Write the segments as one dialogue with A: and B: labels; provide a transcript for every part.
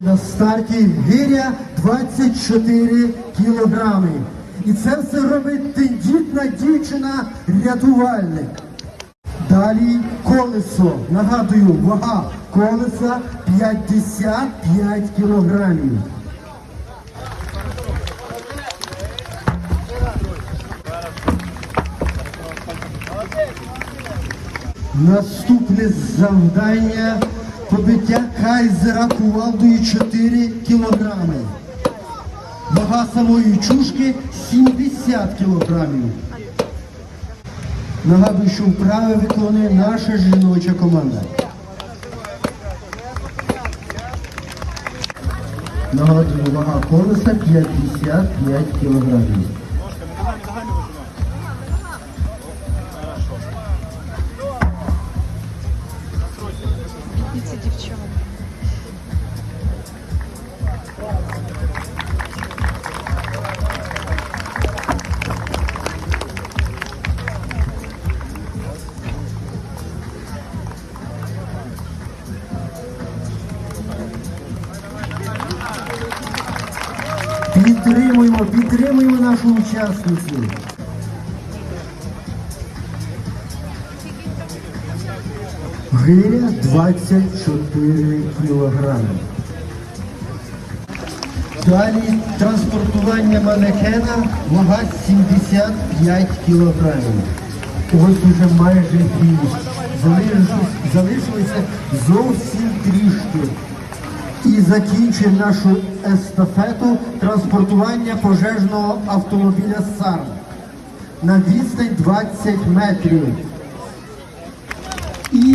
A: На старті гиря 24 кілограми. І це все робить тендітна дівчина-рятувальник. Далі колесо. Нагадую, вага колеса 55 кілограмів. Наступне завдання побиття кайзера кувалдою 4 кілограми. Вага самої чушки 70 кілограмів. Нагадую, що вправи виконує наша жіноча команда. Нагадую, вага колеса 55 кілограмів.
B: Це дівчата.
A: Підтримуємо, підтримуємо нашу учасницю. Гиря 24 кілограми. Далі транспортування манекена вага 75 кілограмів. Ось уже майже фініш. Залишилося зовсім трішки. І закінчує нашу естафету транспортування пожежного автомобіля САР на відстань 20 метрів.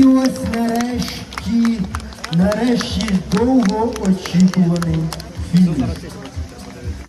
A: Ось нарешті, нарешті довго очікуваний фініш.